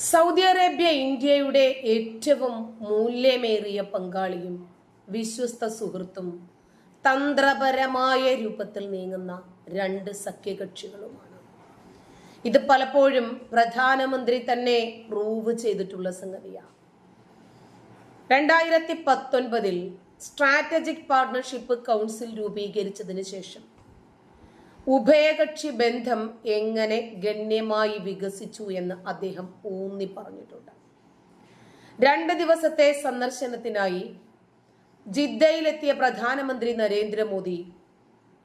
Saudi Arabia ഇന്ത്യയുടെ ഏറ്റവും മൂല്യമേറിയ പങ്കാളിയും വിശ്വസ്ത സുഹൃത്തും തന്ത്രപരമായ രൂപത്തിൽ നീങ്ങുന്ന രണ്ട് സഖ്യകക്ഷികളുമാണ്. ഇത് പലപ്പോഴും പ്രധാനമന്ത്രി തന്നെ പ്രൂവ് ചെയ്തിട്ടുള്ള സംഗതിയാണ് രണ്ടായിരത്തി പത്തൊൻപതിൽ സ്ട്രാറ്റജിക് പാർട്ണർഷിപ്പ് കൗൺസിൽ രൂപീകരിച്ചതിന് ശേഷം ഉഭയകക്ഷി ബന്ധം എങ്ങനെ ഗണ്യമായി വികസിച്ചു എന്ന് അദ്ദേഹം ഊന്നി പറഞ്ഞിട്ടുണ്ട്. രണ്ട് ദിവസത്തെ സന്ദർശനത്തിനായി ജിദ്ദയിലെത്തിയ പ്രധാനമന്ത്രി നരേന്ദ്രമോദി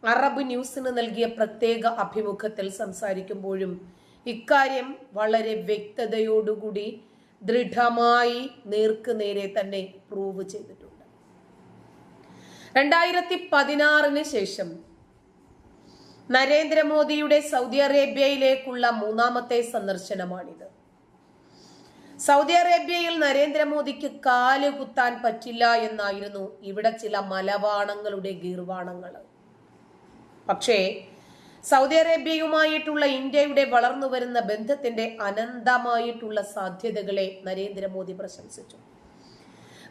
അറബ് ന്യൂസിന് നൽകിയ പ്രത്യേക അഭിമുഖത്തിൽ സംസാരിക്കുമ്പോഴും ഇക്കാര്യം വളരെ വ്യക്തതയോടുകൂടി ദൃഢമായി നേർക്കുനേരെ തന്നെ പ്രൂവ് ചെയ്തിട്ടുണ്ട്. രണ്ടായിരത്തി പതിനാറിന് ശേഷം നരേന്ദ്രമോദിയുടെ സൗദി അറേബ്യയിലേക്കുള്ള മൂന്നാമത്തെ സന്ദർശനമാണിത്. സൗദി അറേബ്യയിൽ നരേന്ദ്രമോദിക്ക് കാൽ കുത്താൻ പറ്റില്ല എന്നായിരുന്നു ഇവിടെ ചില മലവാണങ്ങളുടെ ഗീർവാണങ്ങൾ. പക്ഷേ സൗദി അറേബ്യയുമായിട്ടുള്ള ഇന്ത്യയുടെ വളർന്നു വരുന്ന ബന്ധത്തിന്റെ അനന്തമായിട്ടുള്ള സാധ്യതകളെ നരേന്ദ്രമോദി പ്രശംസിച്ചു.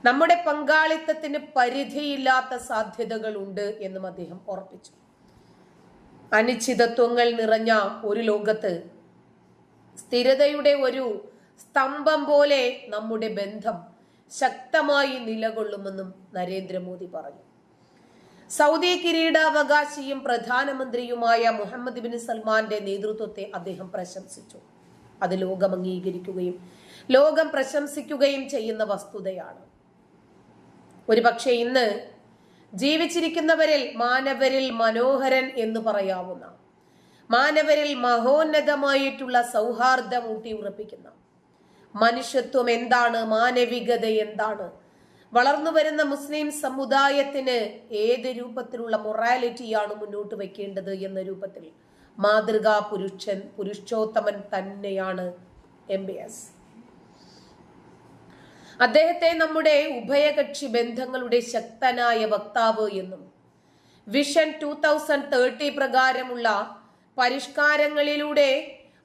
നമ്മുടെ പങ്കാളിത്തത്തിന് പരിധിയില്ലാത്ത സാധ്യതകളുണ്ട് എന്നും അദ്ദേഹം ഉറപ്പിച്ചു. അനിശ്ചിതത്വങ്ങൾ നിറഞ്ഞ ഒരു ലോകത്ത് സ്ഥിരതയുടെ ഒരു സ്തംഭം പോലെ നമ്മുടെ ബന്ധം ശക്തമായി നിലകൊള്ളുമെന്നും നരേന്ദ്രമോദി പറഞ്ഞു. സൗദി കിരീടാവകാശിയും പ്രധാനമന്ത്രിയുമായ മുഹമ്മദ് ബിൻ സൽമാന്റെ നേതൃത്വത്തെ അദ്ദേഹം പ്രശംസിച്ചു. അത് ലോകം അംഗീകരിക്കുകയും ലോകം പ്രശംസിക്കുകയും ചെയ്യുന്ന വസ്തുതയാണ്. ഒരുപക്ഷെ ഇന്ന് ജീവിച്ചിരിക്കുന്നവരിൽ മാനവരിൽ മനോഹരൻ എന്ന് പറയാവുന്ന മാനവരിൽ മഹോന്നതമായിട്ടുള്ള സൗഹാർദ്ദം ഊട്ടി ഉറപ്പിക്കുന്ന മനുഷ്യത്വം എന്താണ് മാനവികത എന്താണ് വളർന്നു വരുന്ന മുസ്ലിം സമുദായത്തിന് ഏത് രൂപത്തിലുള്ള മൊറാലിറ്റിയാണ് മുന്നോട്ട് വെക്കേണ്ടത് എന്ന രൂപത്തിൽ മാതൃകാ പുരുഷൻ പുരുഷോത്തമൻ തന്നെയാണ് എം ബി എസ് അദ്ദേഹത്തെ നമ്മുടെ ഉഭയകക്ഷി ബന്ധങ്ങളുടെ ശക്തനായ വക്താവ് എന്നും വിഷൻ ടൂ തൗസൻഡ് തേർട്ടി പ്രകാരമുള്ള പരിഷ്കാരങ്ങളിലൂടെ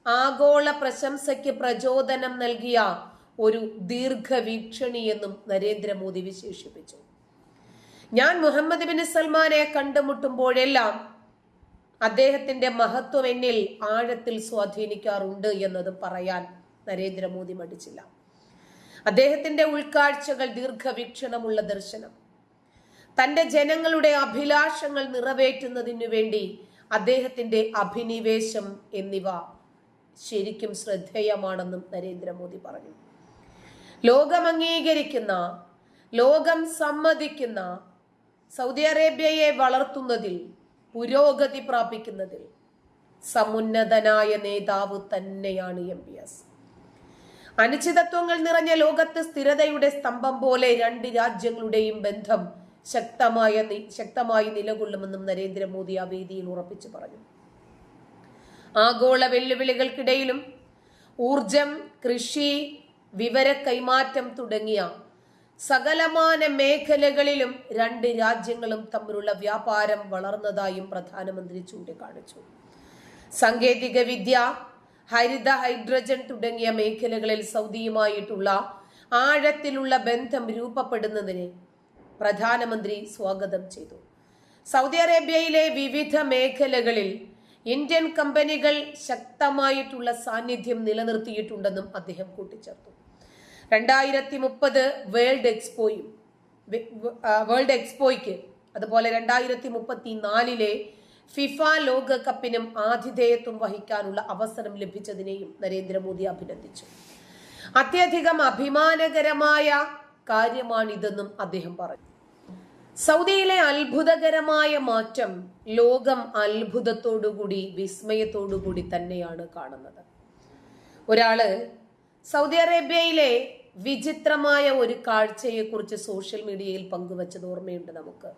ആഗോള പ്രശംസയ്ക്ക് പ്രചോദനം നൽകിയ ഒരു ദീർഘവീക്ഷണി എന്നും നരേന്ദ്രമോദി വിശേഷിപ്പിച്ചു. ഞാൻ മുഹമ്മദ് ബിൻ സൽമാനെ കണ്ടുമുട്ടുമ്പോഴെല്ലാം അദ്ദേഹത്തിന്റെ മഹത്വം എന്നിൽ ആഴത്തിൽ സ്വാധീനിക്കാറുണ്ട് എന്നത് പറയാൻ നരേന്ദ്രമോദി മടിച്ചില്ല. അദ്ദേഹത്തിന്റെ ഉൾക്കാഴ്ചകൾ ദീർഘവീക്ഷണമുള്ള ദർശനം. തന്റെ ജനങ്ങളുടെ അഭിലാഷങ്ങൾ നിറവേറ്റുന്നതിനു വേണ്ടി അദ്ദേഹത്തിന്റെ അഭിനിവേശം എന്നിവ ശരിക്കും ശ്രദ്ധേയമാണെന്നും നരേന്ദ്രമോദി പറഞ്ഞു. ലോകം അംഗീകരിക്കുന്ന ലോകം സമ്മതിക്കുന്ന സൗദി അറേബ്യയെ വളർത്തുന്നതിൽ പുരോഗതി പ്രാപിക്കുന്നതിൽ സമുന്നതനായ നേതാവ് തന്നെയാണ് എം പി എസ്. അനിശ്ചിതത്വങ്ങൾ നിറഞ്ഞ ലോകത്ത് സ്ഥിരതയുടെ സ്തംഭം പോലെ രണ്ട് രാജ്യങ്ങളുടെയും ബന്ധം ശക്തമായ ശക്തമായി നിലകൊള്ളുമെന്നും നരേന്ദ്രമോദി ആ വേദിയിൽ ഉറപ്പിച്ചു പറഞ്ഞു. ആഗോള വെല്ലുവിളികൾക്കിടയിലും ഊർജം കൃഷി വിവര കൈമാറ്റം തുടങ്ങിയ സകലമാന മേഖലകളിലും രണ്ട് രാജ്യങ്ങളും തമ്മിലുള്ള വ്യാപാരം വളർന്നതായും പ്രധാനമന്ത്രി ചൂണ്ടിക്കാണിച്ചു. സാങ്കേതിക വിദ്യ ഹരിത ഹൈഡ്രജൻ തുടങ്ങിയ മേഖലകളിൽ സൗദിയുമായിട്ടുള്ള ആഴത്തിലുള്ള ബന്ധം രൂപപ്പെടുന്നതിനെ പ്രധാനമന്ത്രി സ്വാഗതം ചെയ്തു. സൗദി അറേബ്യയിലെ വിവിധ മേഖലകളിൽ ഇന്ത്യൻ കമ്പനികൾ ശക്തമായിട്ടുള്ള സാന്നിധ്യം നിലനിർത്തിയിട്ടുണ്ടെന്നും അദ്ദേഹം കൂട്ടിച്ചേർത്തു. രണ്ടായിരത്തി മുപ്പത് വേൾഡ് എക്സ്പോയും വേൾഡ് എക്സ്പോയ്ക്ക് അതുപോലെ രണ്ടായിരത്തി മുപ്പത്തി നാലിലെ ഫിഫ ലോകകപ്പിനും ആതിഥേയത്വം വഹിക്കാനുള്ള അവസരം ലഭിച്ചതിനെയും നരേന്ദ്രമോദി അഭിനന്ദിച്ചു. അത്യധികം അഭിമാനകരമായ കാര്യമാണിതെന്നും അദ്ദേഹം പറഞ്ഞു. സൗദിയിലെ അത്ഭുതകരമായ മാറ്റം ലോകം അത്ഭുതത്തോടുകൂടി വിസ്മയത്തോടുകൂടി തന്നെയാണ് കാണുന്നത്. ഒരാൾ സൗദി അറേബ്യയിലെ വിചിത്രമായ ഒരു കാഴ്ചയെക്കുറിച്ച് സോഷ്യൽ മീഡിയയിൽ പങ്കുവച്ചത് ഓർമ്മയുണ്ട് നമുക്ക്.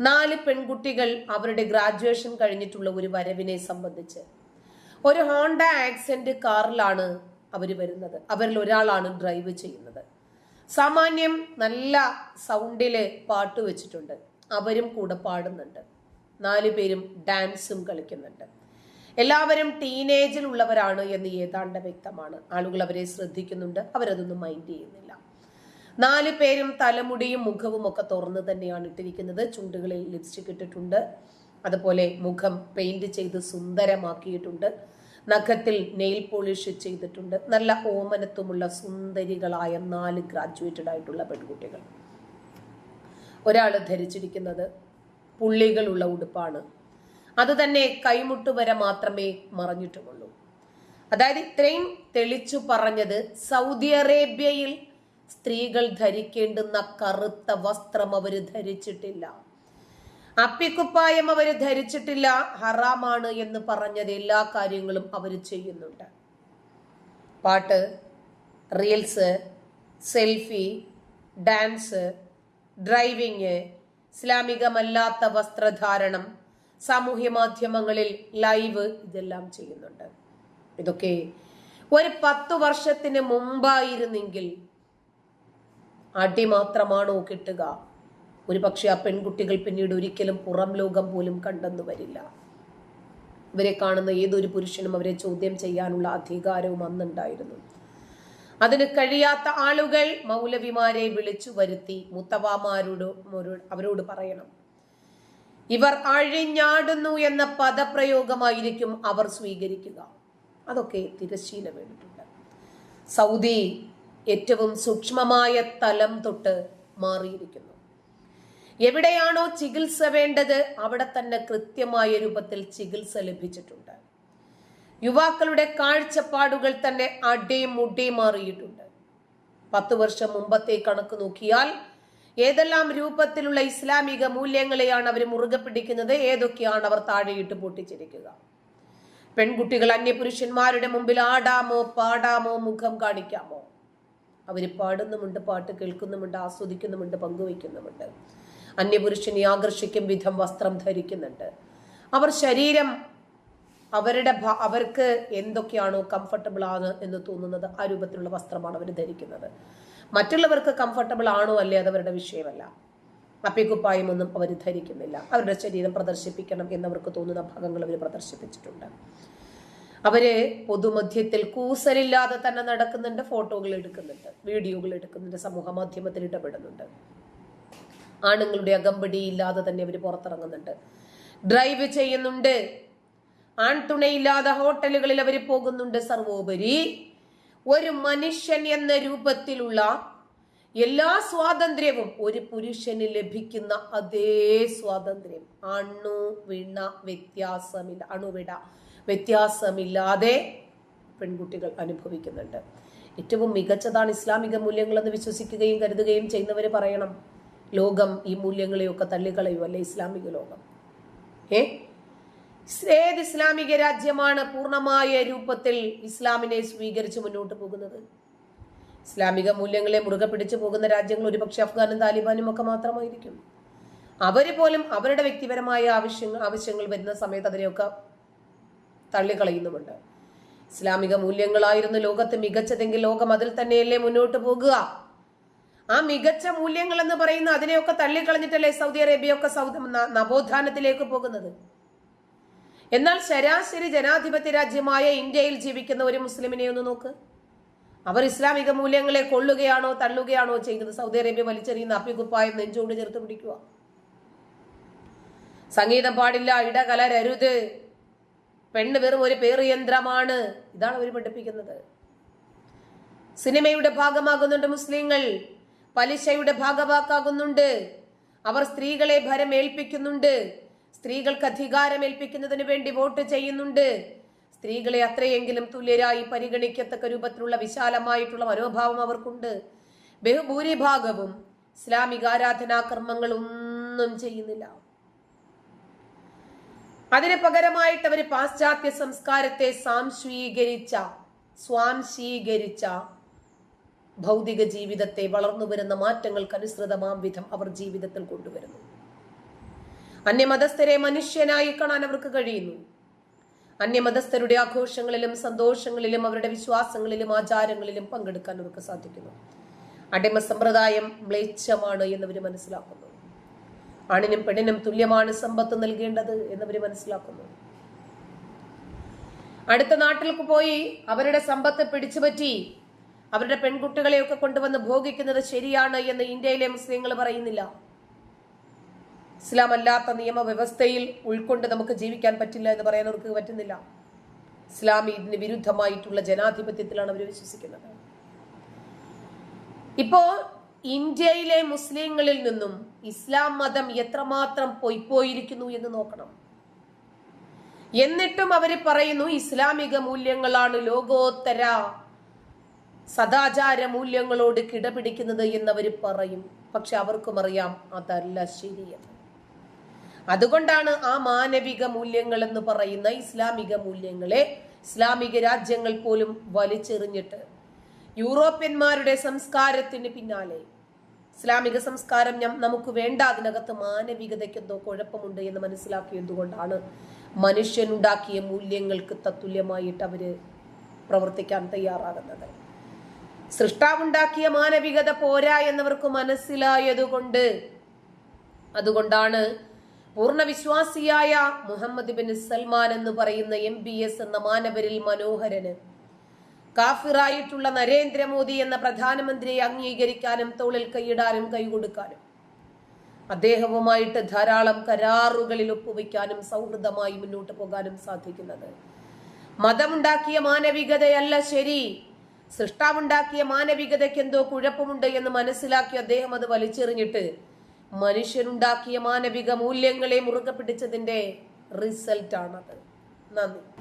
നാല് പെൺകുട്ടികൾ അവരുടെ ഗ്രാജുവേഷൻ കഴിഞ്ഞിട്ടുള്ള ഒരു വരവിനെ സംബന്ധിച്ച്. ഒരു ഹോണ്ട ആക്സെന്റ് കാറിലാണ് അവർ വരുന്നത്. അവരിൽ ഒരാളാണ് ഡ്രൈവ് ചെയ്യുന്നത്. സാമാന്യം നല്ല സൗണ്ടിൽ പാട്ട് വെച്ചിട്ടുണ്ട്. അവരും കൂടെ പാടുന്നുണ്ട്. നാലു പേരും ഡാൻസും കളിക്കുന്നുണ്ട്. എല്ലാവരും ടീനേജിൽ ഉള്ളവരാണ് എന്ന് ഏതാണ്ട് വ്യക്തമാണ്. ആളുകൾ അവരെ ശ്രദ്ധിക്കുന്നുണ്ട്. അവരതൊന്നും മൈൻഡ് ചെയ്യുന്നില്ല. നാല് പേരും തലമുടിയും മുഖവും ഒക്കെ തുറന്ന് തന്നെയാണ് ഇട്ടിരിക്കുന്നത്. ചുണ്ടുകളിൽ ലിപ്സ്റ്റിക് ഇട്ടിട്ടുണ്ട്. അതുപോലെ മുഖം പെയിന്റ് ചെയ്ത് സുന്ദരമാക്കിയിട്ടുണ്ട്. നഖത്തിൽ നെയിൽ പോളിഷ് ചെയ്തിട്ടുണ്ട്. നല്ല ഓമനത്വമുള്ള സുന്ദരികളായ നാല് ഗ്രാജുവേറ്റഡ് ആയിട്ടുള്ള പെൺകുട്ടികൾ. ഒരാൾ ധരിച്ചിരിക്കുന്നത് പുള്ളികളുള്ള ഉടുപ്പാണ്. അത് തന്നെ കൈമുട്ട് വരെ മാത്രമേ മറഞ്ഞിട്ടുമുള്ളൂ. അതായത് ഇത്രയും തെളിച്ചു പറഞ്ഞത് സൗദി അറേബ്യയിൽ സ്ത്രീകൾ ധരിക്കേണ്ടുന്ന കറുത്ത വസ്ത്രം അവർ ധരിച്ചിട്ടില്ല. അപ്പിക്കുപ്പായം അവർ ധരിച്ചിട്ടില്ല. ഹറാമാണ് എന്ന് പറഞ്ഞത് എല്ലാ കാര്യങ്ങളും അവർ ചെയ്യുന്നുണ്ട്. പാട്ട് റീൽസ് സെൽഫി ഡാൻസ് ഡ്രൈവിങ് ഇസ്ലാമികമല്ലാത്ത വസ്ത്രധാരണം സാമൂഹ്യ മാധ്യമങ്ങളിൽ ലൈവ് ഇതെല്ലാം ചെയ്യുന്നുണ്ട്. ഇതൊക്കെ ഒരു പത്തു വർഷത്തിന് മുമ്പായിരുന്നെങ്കിൽ അടി മാത്രമാണോ കിട്ടുക? ഒരു പക്ഷേ ആ പെൺകുട്ടികൾ പിന്നീട് ഒരിക്കലും പുറം ലോകം പോലും കണ്ടെന്നു വരില്ല. ഇവരെ കാണുന്ന ഏതൊരു പുരുഷനും അവരെ ചോദ്യം ചെയ്യാനുള്ള അധികാരവും അന്നുണ്ടായിരുന്നു. അതിന് കഴിയാത്ത ആളുകൾ മൗലവിമാരെ വിളിച്ചു വരുത്തി മുത്തവാമാരോട് അവരോട് പറയണം. ഇവർ അഴിഞ്ഞാടുന്നു എന്ന പദപ്രയോഗമായിരിക്കും അവർ സ്വീകരിക്കുക. അതൊക്കെ തിരശ്ശീല വേണ്ടിട്ടുണ്ട് സൗദി ഏറ്റവും സൂക്ഷ്മമായ തലം തൊട്ട് മാറിയിരിക്കുന്നു. എവിടെയാണോ ചികിത്സ വേണ്ടത് അവിടെ തന്നെ കൃത്യമായ രൂപത്തിൽ ചികിത്സ ലഭിച്ചിട്ടുണ്ട്. യുവാക്കളുടെ കാഴ്ചപ്പാടുകൾ തന്നെ അടിയും മുടിയും മാറിയിട്ടുണ്ട്. പത്തു വർഷം മുമ്പത്തെ കണക്ക് നോക്കിയാൽ ഏതെല്ലാം രൂപത്തിലുള്ള ഇസ്ലാമിക മൂല്യങ്ങളെയാണ് അവർ മുറുകെ പിടിക്കുന്നത് ഏതൊക്കെയാണ് അവർ താഴെയിട്ട് പൊട്ടിച്ചിരിക്കുക. പെൺകുട്ടികൾ അന്യപുരുഷന്മാരുടെ മുമ്പിൽ ആടാമോ പാടാമോ മുഖം കാണിക്കാമോ? അവർ പാടുന്നുമുണ്ട് പാട്ട് കേൾക്കുന്നുമുണ്ട് ആസ്വദിക്കുന്നുമുണ്ട് പങ്കുവയ്ക്കുന്നുമുണ്ട്. അന്യപുരുഷനെ ആകർഷിക്കും വിധം വസ്ത്രം ധരിക്കുന്നുണ്ട്. അവർ ശരീരം അവരുടെ അവർക്ക് എന്തൊക്കെയാണോ കംഫർട്ടബിൾ ആണ് എന്ന് തോന്നുന്നത് ആ രൂപത്തിലുള്ള വസ്ത്രമാണ് അവർ ധരിക്കുന്നത്. മറ്റുള്ളവർക്ക് കംഫർട്ടബിൾ ആണോ അല്ലേ അതവരുടെ വിഷയമല്ല. അപ്പിക്കുപ്പായമൊന്നും അവർ ധരിക്കുന്നില്ല. അവരുടെ ശരീരം പ്രദർശിപ്പിക്കണം എന്നവർക്ക് തോന്നുന്ന ഭാഗങ്ങൾ അവർ പ്രദർശിപ്പിച്ചിട്ടുണ്ട്. അവർ പൊതുമധ്യത്തിൽ കൂസലില്ലാതെ തന്നെ നടക്കുന്നുണ്ട് ഫോട്ടോകൾ എടുക്കുന്നുണ്ട് വീഡിയോകൾ എടുക്കുന്നുണ്ട് സമൂഹ മാധ്യമത്തിൽ ഇടപെടുന്നുണ്ട്. ആണുങ്ങളുടെ അകമ്പടി ഇല്ലാതെ തന്നെ അവർ പുറത്തിറങ്ങുന്നുണ്ട്. ഡ്രൈവ് ചെയ്യുന്നുണ്ട്. ആൺതുണയില്ലാതെ ഹോട്ടലുകളിൽ അവർ പോകുന്നുണ്ട് സർവോപരി. ഒരു മനുഷ്യൻ എന്ന രൂപത്തിലുള്ള എല്ലാ സ്വാതന്ത്ര്യവും ഒരു പുരുഷന് ലഭിക്കുന്ന അതേ സ്വാതന്ത്ര്യം. അണു വിണ വ്യത്യാസമില്ല. അണുവിട. വ്യത്യാസമില്ലാതെ പെൺകുട്ടികൾ അനുഭവിക്കുന്നുണ്ട്. ഏറ്റവും മികച്ചതാണ് ഇസ്ലാമിക മൂല്യങ്ങളെന്ന് വിശ്വസിക്കുകയും കരുതുകയും ചെയ്യുന്നവർ പറയണം ലോകം ഈ മൂല്യങ്ങളെയൊക്കെ തള്ളിക്കളയും അല്ലെ ഇസ്ലാമിക ലോകം? ഏ? ഏത് ഇസ്ലാമിക രാജ്യമാണ് പൂർണമായ രൂപത്തിൽ ഇസ്ലാമിനെ സ്വീകരിച്ച് മുന്നോട്ട് പോകുന്നത്? ഇസ്ലാമിക മൂല്യങ്ങളെ മുറുകെ പിടിച്ചു പോകുന്ന രാജ്യങ്ങൾ ഒരുപക്ഷെ അഫ്ഗാനും താലിബാനും ഒക്കെ മാത്രമായിരിക്കും. അവർ പോലും അവരുടെ വ്യക്തിപരമായ ആവശ്യങ്ങൾ ആവശ്യങ്ങൾ വരുന്ന സമയത്ത് അതിനെയൊക്കെ തള്ളിക്കളയുന്നുമുണ്ട്. ഇസ്ലാമിക മൂല്യങ്ങളായിരുന്നു ലോകത്ത് മികച്ചതെങ്കിൽ ലോകം അതിൽ തന്നെയല്ലേ മുന്നോട്ട് പോകുക? ആ മികച്ച മൂല്യങ്ങൾ എന്ന് പറയുന്ന അതിനെയൊക്കെ തള്ളിക്കളഞ്ഞിട്ടല്ലേ സൗദി അറേബ്യയൊക്കെ സൗദി നവോത്ഥാനത്തിലേക്ക് പോകുന്നത്? എന്നാൽ ശരാശരി ജനാധിപത്യ രാജ്യമായ ഇന്ത്യയിൽ ജീവിക്കുന്ന ഒരു മുസ്ലിമിനെ ഒന്ന് നോക്ക്. അവർ ഇസ്ലാമിക മൂല്യങ്ങളെ കൊള്ളുകയാണോ തള്ളുകയാണോ ചെയ്യുന്നത്? സൗദി അറേബ്യ വലിച്ചെറിയുന്ന അപ്പികുപ്പായം നെഞ്ചോട് ചേർത്ത് പിടിക്കുക. സംഗീതം പാടില്ല ഇടകലരരുത്. പെണ്ണ് വെറും ഒരു പേറ് യന്ത്രമാണ്. ഇതാണ് അവർ പഠിപ്പിക്കുന്നത്. സിനിമയുടെ ഭാഗമാകുന്നുണ്ട് മുസ്ലിങ്ങൾ. പലിശയുടെ ഭാഗവാക്കാകുന്നുണ്ട്. അവർ സ്ത്രീകളെ ഭരമേൽപ്പിക്കുന്നുണ്ട്. സ്ത്രീകൾക്ക് അധികാരം ഏൽപ്പിക്കുന്നതിന് വേണ്ടി വോട്ട് ചെയ്യുന്നുണ്ട്. സ്ത്രീകളെ അത്രയെങ്കിലും തുല്യരായി പരിഗണിക്കത്തക്ക രൂപത്തിലുള്ള വിശാലമായിട്ടുള്ള മനോഭാവം അവർക്കുണ്ട്. ബഹുഭൂരിഭാഗവും ഇസ്ലാമിക ആരാധനാകർമ്മങ്ങൾ ഒന്നും ചെയ്യുന്നില്ല. അതിന് പകരമായിട്ട് അവർ പാശ്ചാത്യ സംസ്കാരത്തെ സാംശീകരിച്ച സ്വാംശീകരിച്ച ഭൗതിക ജീവിതത്തെ വളർന്നു വരുന്ന മാറ്റങ്ങൾക്ക് അനുസൃതമാം വിധം അവർ ജീവിതത്തിൽ കൊണ്ടുവരുന്നു. അന്യമതസ്ഥരെ മനുഷ്യനായി കാണാൻ അവർക്ക് കഴിയുന്നു. അന്യമതസ്ഥരുടെ ആഘോഷങ്ങളിലും സന്തോഷങ്ങളിലും അവരുടെ വിശ്വാസങ്ങളിലും ആചാരങ്ങളിലും പങ്കെടുക്കാൻ അവർക്ക് സാധിക്കുന്നു. അടിമ സമ്പ്രദായം മ്ലേച്ഛമാണ് എന്നവർ മനസ്സിലാക്കുന്നു. ആണിനും പെണ്ണിനും തുല്യമാണ് സമ്പത്ത് നൽകേണ്ടത് എന്നവർ മനസ്സിലാക്കുന്നു. അടുത്ത നാട്ടിലേക്ക് പോയി അവരുടെ സമ്പത്ത് പിടിച്ചുപറ്റി അവരുടെ പെൺകുട്ടികളെയൊക്കെ കൊണ്ടുവന്ന് ഭോഗിക്കുന്നത് ശരിയാണ് എന്ന് ഇന്ത്യയിലെ മുസ്ലിങ്ങൾ പറയുന്നില്ല. ഇസ്ലാം അല്ലാത്ത നിയമവ്യവസ്ഥയിൽ ഉൾക്കൊണ്ട് നമുക്ക് ജീവിക്കാൻ പറ്റില്ല എന്ന് പറയാൻ പറ്റുന്നില്ല. ഇസ്ലാം ഇതിന് വിരുദ്ധമായിട്ടുള്ള ജനാധിപത്യത്തിലാണ് അവർ വിശ്വസിക്കുന്നത്. ഇപ്പോ ഇന്ത്യയിലെ മുസ്ലിങ്ങളിൽ നിന്നും ഇസ്ലാം മതം എത്രമാത്രം പൊയ്പോയിരിക്കുന്നു എന്ന് നോക്കണം. എന്നിട്ടും അവർ പറയുന്നു ഇസ്ലാമിക മൂല്യങ്ങളാണ് ലോകോത്തര സദാചാര മൂല്യങ്ങളോട് കിടപിടിക്കുന്നത് എന്നവർ പറയും. പക്ഷെ അവർക്കും അറിയാം അതല്ല ശരിയെന്ന്. അതുകൊണ്ടാണ് ആ മാനവിക മൂല്യങ്ങൾ എന്ന് പറയുന്ന ഇസ്ലാമിക മൂല്യങ്ങളെ ഇസ്ലാമിക രാജ്യങ്ങൾ പോലും വലിച്ചെറിഞ്ഞിട്ട് യൂറോപ്യന്മാരുടെ സംസ്കാരത്തിന് പിന്നാലെ. ഇസ്ലാമിക സംസ്കാരം ഞാൻ നമുക്ക് വേണ്ട അതിനകത്ത് മാനവികതയ്ക്കെന്തോ കുഴപ്പമുണ്ട് എന്ന് മനസ്സിലാക്കിയതുകൊണ്ടാണ് മനുഷ്യനുണ്ടാക്കിയ മൂല്യങ്ങൾക്ക് തത്തുല്യമായിട്ട് അവർ പ്രവർത്തിക്കാൻ തയ്യാറാകുന്നത്. സൃഷ്ടാവുണ്ടാക്കിയ മാനവികത പോരാ എന്നവർക്ക് മനസ്സിലായതുകൊണ്ട് അതുകൊണ്ടാണ് പൂർണ വിശ്വാസിയായ മുഹമ്മദ് ബിൻ സൽമാൻ എന്ന് പറയുന്ന എം ബി എസ് എന്ന മാനവരിൽ മനോഹരന് കാഫിറായിട്ടുള്ള നരേന്ദ്രമോദി എന്ന പ്രധാനമന്ത്രിയെ അംഗീകരിക്കാനും തോളിൽ കൈയിടാനും കൈകൊടുക്കാനും അദ്ദേഹവുമായിട്ട് ധാരാളം കരാറുകളിൽ ഒപ്പുവയ്ക്കാനും സൗഹൃദമായി മുന്നോട്ട് പോകാനും സാധിക്കുന്നത്. മതമുണ്ടാക്കിയ മാനവികതയല്ല ശരി. സൃഷ്ടാവുണ്ടാക്കിയ മാനവികതയ്ക്ക് എന്തോ കുഴപ്പമുണ്ട് എന്ന് മനസ്സിലാക്കി അദ്ദേഹം അത് വലിച്ചെറിഞ്ഞിട്ട് മനുഷ്യനുണ്ടാക്കിയ മാനവിക മൂല്യങ്ങളെ മുറുകെ പിടിച്ചതിന്റെ റിസൾട്ടാണത്. നന്ദി.